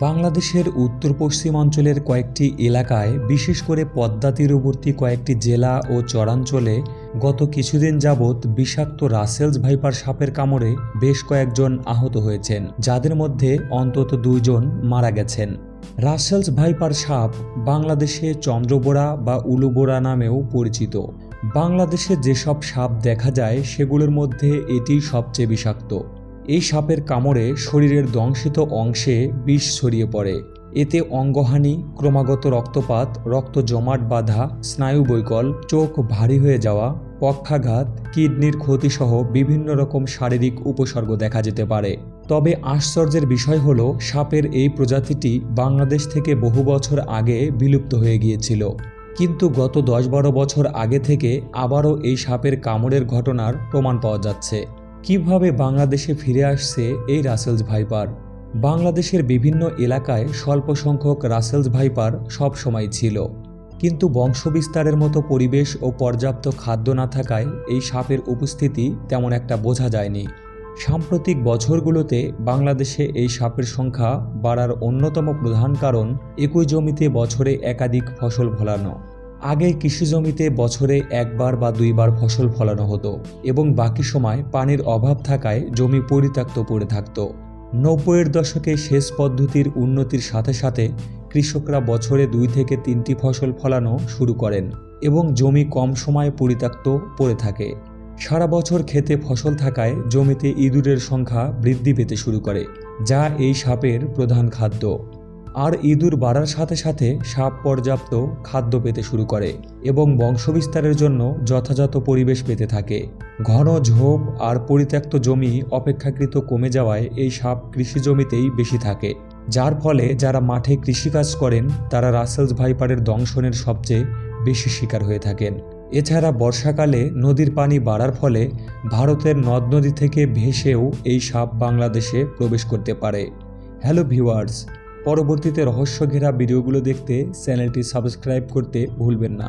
বাংলাদেশের উত্তর পশ্চিমাঞ্চলের কয়েকটি এলাকায়, বিশেষ করে পদ্মা তীরবর্তী কয়েকটি জেলা ও চরাঞ্চলে, গত কিছুদিন যাবৎ বিষাক্ত রাসেলস ভাইপার সাপের কামড়ে বেশ কয়েকজন আহত হয়েছেন, যাদের মধ্যে অন্তত দুইজন মারা গেছেন। রাসেলস ভাইপার সাপ বাংলাদেশে চন্দ্রবোড়া বা উলুবোড়া নামেও পরিচিত। বাংলাদেশে যেসব সাপ দেখা যায়, সেগুলোর মধ্যে এটি সবচেয়ে বিষাক্ত। এই সাপের কামড়ে শরীরের দংশিত অংশে বিষ ছড়িয়ে পড়ে। এতে অঙ্গহানি, ক্রমাগত রক্তপাত রক্ত জমাট বাঁধা, স্নায়ু বৈকল, চোখ ভারী হয়ে যাওয়া, পক্ষাঘাত, কিডনির ক্ষতিসহ বিভিন্ন রকম শারীরিক উপসর্গ দেখা যেতে পারে। তবে আশ্চর্যের বিষয় হলো, সাপের এই প্রজাতিটি বাংলাদেশ থেকে বহু বছর আগে বিলুপ্ত হয়ে গিয়েছিল। কিন্তু গত দশ বারো বছর আগে থেকে আবারও এই সাপের কামড়ের ঘটনার প্রমাণ পাওয়া যাচ্ছে। কীভাবে বাংলাদেশে ফিরে আসছে এই রাসেলস ভাইপার? বাংলাদেশের বিভিন্ন এলাকায় স্বল্প সংখ্যক রাসেলস ভাইপার সব সময় ছিল। কিন্তু বংশবিস্তারের মতো পরিবেশ ও পর্যাপ্ত খাদ্য না থাকায় এই সাপের উপস্থিতি তেমন একটা বোঝা যায়নি। সাম্প্রতিক বছরগুলোতে বাংলাদেশে এই সাপের সংখ্যা বাড়ার অন্যতম প্রধান কারণ একই জমিতে বছরে একাধিক ফসল ফলানো। আগে কৃষি জমিতে বছরে একবার বা দুইবার ফসল ফলানো হতো এবং বাকি সময় পানির অভাব থাকায় জমি পরিত্যক্ত পড়ে থাকত। নব্বইয়ের দশকে সেচ পদ্ধতির উন্নতির সাথে সাথে কৃষকরা বছরে দুই থেকে তিনটি ফসল ফলানো শুরু করেন এবং জমি কম সময়ে পরিত্যক্ত পড়ে থাকে। সারা বছর খেতে ফসল থাকায় জমিতে ইঁদুরের সংখ্যা বৃদ্ধি পেতে শুরু করে, যা এই সাপের প্রধান খাদ্য। আর ইঁদুর বাড়ার সাথে সাথে সাপ পর্যাপ্ত খাদ্য পেতে শুরু করে এবং বংশবিস্তারের জন্য যথাযথ পরিবেশ পেতে থাকে। ঘন ঝোপ আর পরিত্যক্ত জমি অপেক্ষাকৃত কমে যাওয়ায় এই সাপ কৃষি জমিতেই বেশি থাকে। যার ফলে যারা মাঠে কৃষিকাজ করেন, তারা রাসেলস ভাইপারের দংশনের সবচেয়ে বেশি শিকার হয়ে থাকেন। এছাড়া বর্ষাকালে নদীর পানি বাড়ার ফলে ভারতের নদ নদী থেকে ভেসেও এই সাপ বাংলাদেশে প্রবেশ করতে পারে। হ্যালো ভিউয়ার্স পরবর্তীতে রহস্য ঘেরা ভিডিওগুলো দেখতে চ্যানেলটি সাবস্ক্রাইব করতে ভুলবেন না।